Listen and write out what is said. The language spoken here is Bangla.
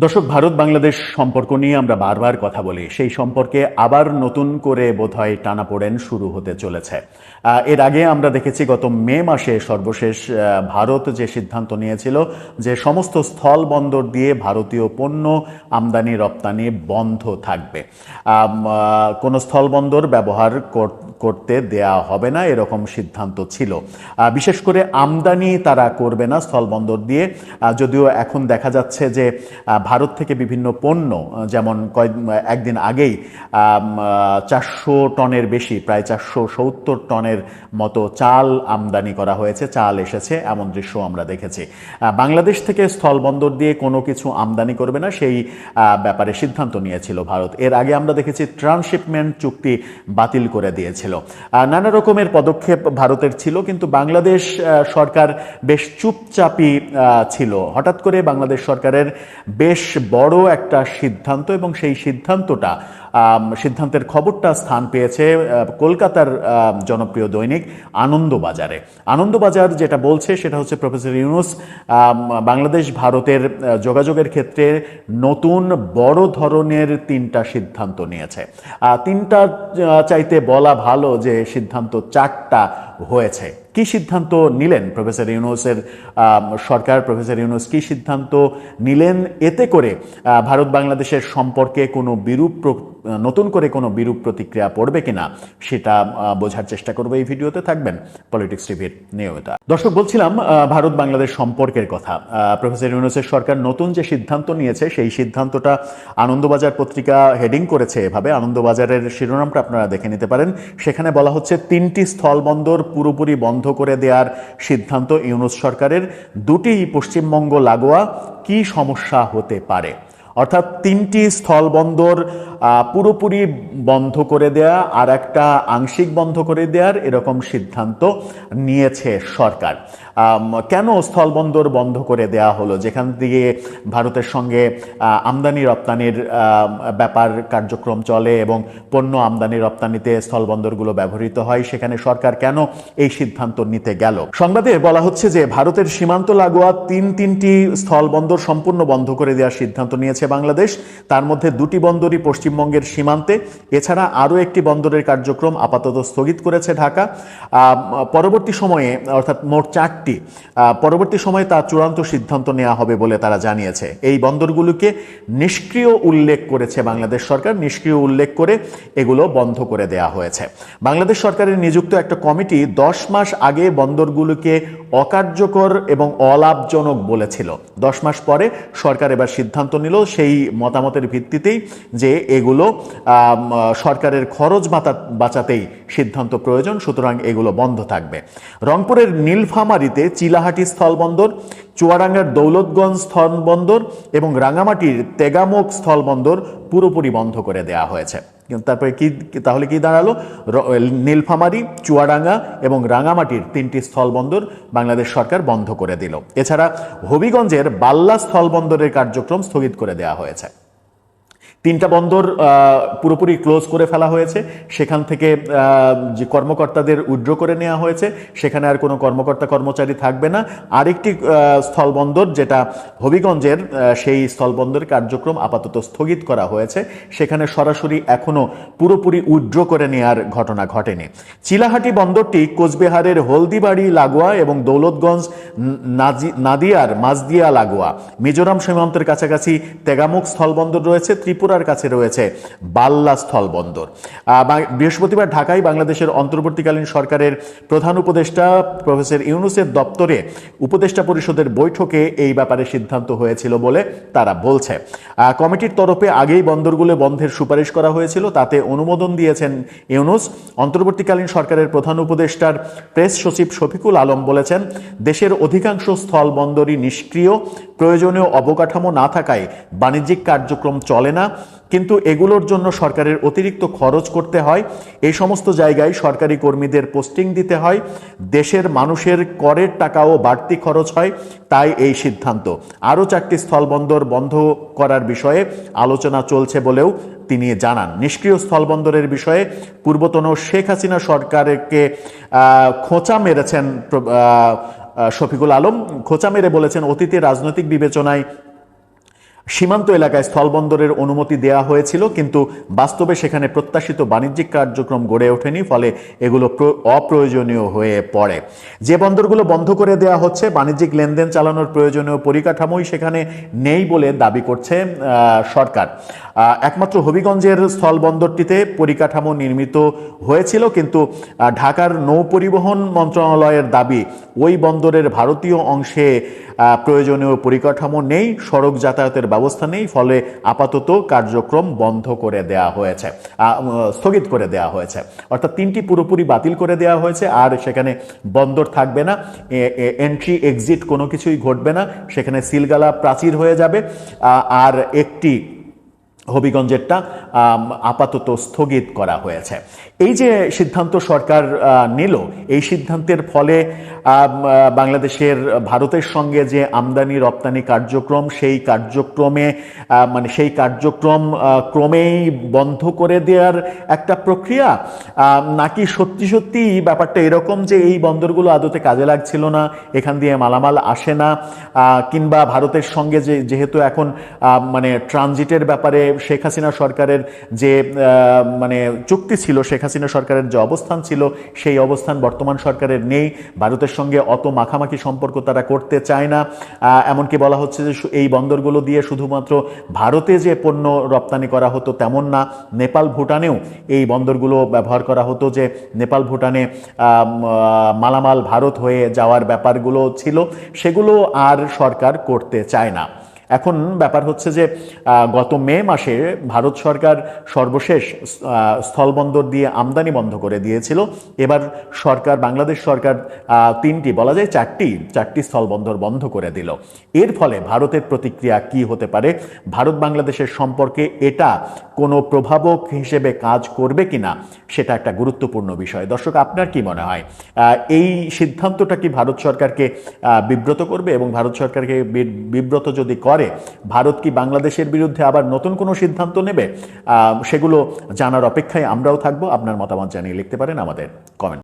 দর্শক, ভারত বাংলাদেশ সম্পর্ক নিয়ে আমরা বারবার কথা বলি। সেই সম্পর্কে আবার নতুন করে বোধহয় টানাপোড়েন শুরু হতে চলেছে। এর আগে আমরা দেখেছি গত মে মাসে সর্বশেষ ভারত যে সিদ্ধান্ত নিয়েছিল যে সমস্ত স্থল বন্দর দিয়ে ভারতীয় পণ্য আমদানি, রপ্তানি বন্ধ থাকবে। কোনো স্থল বন্দর ব্যবহার কর- করতে দেয়া হবে না, এরকম সিদ্ধান্ত ছিল। বিশেষ করে আমদানি তারা করবে না স্থলবন্দর দিয়ে। যদিও এখন দেখা যাচ্ছে যে ভারত থেকে বিভিন্ন পণ্য যেমন কয়েক একদিন আগেই চারশো টনের বেশি প্রায় চারশো সত্তর টনের মতো চাল আমদানি করা হয়েছে চাল এসেছে এমন দৃশ্য আমরা দেখেছি। বাংলাদেশ থেকে স্থলবন্দর দিয়ে কোনো কিছু আমদানি করবে না সেই ব্যাপারে সিদ্ধান্ত নিয়েছিল ভারত। এর আগে আমরা দেখেছি ট্রান্সশিপমেন্ট চুক্তি বাতিল করে দিয়েছিল। নানা রকমের পদক্ষেপ ভারতের ছিল কিন্তু বাংলাদেশ সরকার বেশ চুপচাপই আহ, ছিল। হঠাৎ করে বাংলাদেশ সরকারের বেশ বড় একটা সিদ্ধান্ত এবং সেই সিদ্ধান্তটা সিদ্ধান্তের খবরটা স্থান পেয়েছে কলকাতার জনপ্রিয় দৈনিক আনন্দবাজারে। আনন্দবাজার যেটা বলছে সেটা হচ্ছে প্রফেসর ইউনুস বাংলাদেশ, ভারতের যোগাযোগের ক্ষেত্রে নতুন বড় ধরনের তিনটা সিদ্ধান্ত নিয়েছে। তিনটা চাইতে বলা ভালো যে সিদ্ধান্ত চারটা হয়েছে। কি সিদ্ধান্ত নিলেন প্রফেসর ইউনুসের সরকার? প্রফেসর ইউনুস, কি সিদ্ধান্ত নিলেন? এতে করে ভারত বাংলাদেশের সম্পর্কে কোনো বিরূপ নতুন করে কোনো বিরূপ প্রতিক্রিয়া পড়বে কিনা সেটা বোঝার চেষ্টা করব এই ভিডিওতে। থাকবেন পলিটিক্স টিভির নিয়মিত। দর্শক, বলছিলাম ভারত বাংলাদেশ সম্পর্কের কথা। প্রফেসর ইউনুসের সরকার নতুন যে সিদ্ধান্ত নিয়েছে, সেই সিদ্ধান্তটা আনন্দবাজার পত্রিকা হেডিং করেছে এভাবে। আনন্দবাজারের শিরোনামটা আপনারা দেখে নিতে পারেন। সেখানে বলা হচ্ছে, তিনটি স্থলবন্দর পুরোপুরি বন্ধ করে দেওয়ার সিদ্ধান্ত ইউনুস সরকারের। দুটি পশ্চিমবঙ্গ লাগোয়া কি সমস্যা হতে পারে? অর্থাৎ তিনটি স্থলবন্দর পুরোপুরি বন্ধ করে দেয়া আর একটা আংশিক বন্ধ করে দেওয়ার এরকম সিদ্ধান্ত নিয়েছে সরকার। কেন স্থলবন্দর বন্ধ করে দেয়া হলো? যেখান দিয়ে ভারতের সঙ্গে আমদানি রপ্তানির ব্যাপার কার্যক্রম চলে এবং পণ্য আমদানি রপ্তানিতে স্থলবন্দরগুলো ব্যবহৃত হয়, সেখানে সরকার কেন এই সিদ্ধান্ত নিতে গেল? সংবাদে বলা হচ্ছে যে, ভারতের সীমান্ত লাগোয়া তিন তিনটি স্থলবন্দর সম্পূর্ণ বন্ধ করে দেওয়ার সিদ্ধান্ত নিয়েছে। বাংলাদেশ। তার মধ্যে দুটি বন্দরই পশ্চিমবঙ্গের সীমান্তে। এছাড়া আরও একটি বন্দরের কার্যক্রম আপাতত স্থগিত করেছে ঢাকা। পরবর্তী সময়ে, অর্থাৎ মোট চারটি পরবর্তী সময়ে তা চূড়ান্ত সিদ্ধান্ত নেওয়া হবে বলে তারা জানিয়েছে। এই বন্দরগুলোকে নিষ্ক্রিয় উল্লেখ করেছে বাংলাদেশ সরকার। নিষ্ক্রিয় উল্লেখ করে এগুলো বন্ধ করে দেয়া হয়েছে। বাংলাদেশ সরকারের নিযুক্ত একটা কমিটি দশ মাস আগে বন্দরগুলোকে অকার্যকর এবং অলাভজনক বলেছিল। দশ মাস পরে সরকার এবার সিদ্ধান্ত নিল সেই মতামতের ভিত্তিতেই যে এগুলো সরকারের খরচ বাঁচা বাঁচাতেই সিদ্ধান্ত প্রয়োজন, সুতরাং এগুলো বন্ধ থাকবে। রংপুরের নীলফামারিতে চিলাহাটি স্থলবন্দর, চুয়াডাঙ্গার দৌলতগঞ্জ স্থলবন্দর এবং রাঙামাটির তেগামোক স্থলবন্দর পুরোপুরি বন্ধ করে দেওয়া হয়েছে। তারপরে কি, তাহলে কি দাঁড়াল? নীলফামারি, চুয়াডাঙ্গা এবং রাঙামাটির তিনটি স্থলবন্দর বাংলাদেশ সরকার বন্ধ করে দিল। এছাড়া হবিগঞ্জের বাল্লা স্থলবন্দরের কার্যক্রম স্থগিত করে দেওয়া হয়েছে। তিনটা বন্দর পুরোপুরি ক্লোজ করে ফেলা হয়েছে। সেখান থেকে যে কর্মকর্তাদের উইড্র করে নেওয়া হয়েছে, সেখানে আর কোনো কর্মকর্তা কর্মচারী থাকবে না। আরেকটি স্থলবন্দর যেটা হবিগঞ্জের সেই স্থলবন্দর কার্যক্রম আপাতত স্থগিত করা হয়েছে। সেখানে সরাসরি এখনও পুরোপুরি উইড্র করে নেওয়ার ঘটনা ঘটেনি। চিলাহাটি বন্দরটি কোচবিহারের হলদিবাড়ি, লাগোয়া এবং দৌলতগঞ্জ নাদিয়ার মাজদিয়া, লাগোয়া। মিজোরাম সীমান্তের কাছাকাছি তেগামুখ স্থলবন্দর রয়েছে। ত্রিপুরার কাছে রয়েছে বাল্লা স্থলবন্দর বৃহস্পতিবার ঢাকায় বাংলাদেশের অন্তর্বর্তীকালীন সরকারের প্রধান উপদেষ্টা প্রফেসর ইউনুসের দপ্তরে উপদেষ্টা পরিষদের বৈঠকে এই ব্যাপারে সিদ্ধান্ত হয়েছিল বলে তারা বলছে। কমিটির তরফে আগেই বন্দরগুলো বন্ধের সুপারিশ করা হয়েছিল, তাতে অনুমোদন দিয়েছেন ইউনুস। অন্তর্বর্তীকালীন সরকারের প্রধান উপদেষ্টার প্রেস সচিব শফিকুল আলম বলেছেন, দেশের অধিকাংশ স্থল বন্দরই নিষ্ক্রিয়, প্রয়োজনীয় অবকাঠামো না থাকায় বাণিজ্যিক কার্যক্রম চলে না কিন্তু এগুলোর জন্য সরকারের অতিরিক্ত খরচ করতে হয়। এই সমস্ত জায়গায় সরকারি কর্মীদের পোস্টিং দিতে হয়। দেশের মানুষের করের টাকাও বাড়তি খরচ হয়। তাই এই সিদ্ধান্ত। আরও চারটি স্থলবন্দর বন্ধ করার বিষয়ে আলোচনা চলছে বলেও তিনি জানান। নিষ্ক্রিয় স্থলবন্দরের বিষয়ে পূর্বতন শেখ হাসিনা সরকারকে খোঁচা মেরেছেন শফিকুল আলম। খোঁচা মেরে বলেছেন, অতীতে রাজনৈতিক বিবেচনায় সীমান্ত এলাকায় স্থলবন্দরের অনুমতি দেওয়া হয়েছিল, কিন্তু বাস্তবে সেখানে প্রত্যাশিত বাণিজ্যিক কার্যক্রম গড়ে ওঠেনি, ফলে এগুলো অপ্রয়োজনীয় হয়ে পড়ে। যে বন্দরগুলো বন্ধ করে দেওয়া হচ্ছে, বাণিজ্যিক লেনদেন চালানোর প্রয়োজনীয় পরিকাঠামোই সেখানে নেই বলে দাবি করছে সরকার। একমাত্র হবিগঞ্জের স্থলবন্দরটিতে পরিকাঠামো নির্মিত হয়েছিল, কিন্তু ঢাকার নৌ পরিবহন মন্ত্রণালয়ের দাবি, ওই বন্দরের ভারতীয় অংশে প্রয়োজনীয় পরিকাঠামো নেই, সড়ক যাতায়াতের ব্যবস্থা নেই, ফলে আপাতত কার্যক্রম বন্ধ করে দেয়া হয়েছে স্থগিত করে দেয়া হয়েছে। অর্থাৎ তিনটি পুরোপুরি বাতিল করে দেয়া হয়েছে, আর সেখানে বন্দর থাকবে না এন্ট্রি এক্সিট কোনো কিছুই ঘটবে না, সেখানে সিলগালা প্রাচীর হয়ে যাবে আর একটি হবিগঞ্জেরটা আপাতত স্থগিত করা হয়েছে। এই যে সিদ্ধান্ত সরকার নিল, এই সিদ্ধান্তের ফলে বাংলাদেশের, ভারতের সঙ্গে যে আমদানি রপ্তানি কার্যক্রম, সেই কার্যক্রমে মানে সেই কার্যক্রম ক্রমেই বন্ধ করে দেওয়ার একটা প্রক্রিয়া নাকি সত্যি সত্যি ব্যাপারটা এরকম যে এই বন্দরগুলো আদতে কাজে লাগছিল না, এখান দিয়ে মালামাল আসে না কিংবা ভারতের সঙ্গে যে, যেহেতু এখন মানে ট্রানজিটের ব্যাপারে শেখ হাসিনা সরকারের যে মানে চুক্তি ছিল, শেখ হাসিনা সরকারের যে অবস্থান ছিল, সেই অবস্থান বর্তমান সরকারের নেই। ভারতের সঙ্গে অত মাখামাখি সম্পর্ক তারা করতে চায় না। এমনকি বলা হচ্ছে যে এই বন্দরগুলো দিয়ে শুধুমাত্র ভারতে যে পণ্য রপ্তানি করা হতো তেমন না, নেপাল, ভুটানেও এই বন্দরগুলো ব্যবহার করা হতো যে, নেপাল, ভুটানে মালামাল ভারত হয়ে যাওয়ার ব্যাপারগুলো ছিল, সেগুলো আর সরকার করতে চায় না। এখন ব্যাপার হচ্ছে যে গত মে মাসে ভারত সরকার সর্বশেষ স্থলবন্দর দিয়ে আমদানি বন্ধ করে দিয়েছিল। এবার সরকার, বাংলাদেশ সরকার তিনটি, বলা যায় চারটি চারটি স্থলবন্দর বন্ধ করে দিল। এর ফলে ভারতের প্রতিক্রিয়া কি হতে পারে? ভারত বাংলাদেশের সম্পর্কে এটা কোনো প্রভাবক হিসেবে কাজ করবে কিনা সেটা একটা গুরুত্বপূর্ণ বিষয়। দর্শক, আপনার কি মনে হয়? এই সিদ্ধান্তটা কি ভারত সরকারকে বিব্রত করবে এবং ভারত সরকারকে বিব্রত যদি করে ভারত কি বাংলাদেশের বিরুদ্ধে আবার নতুন কোনো সিদ্ধান্ত নেবে? সেগুলো জানার অপেক্ষায় আমরাও থাকব। আপনার মতামত জানিয়ে লিখতে পারেন আমাদের কমেন্ট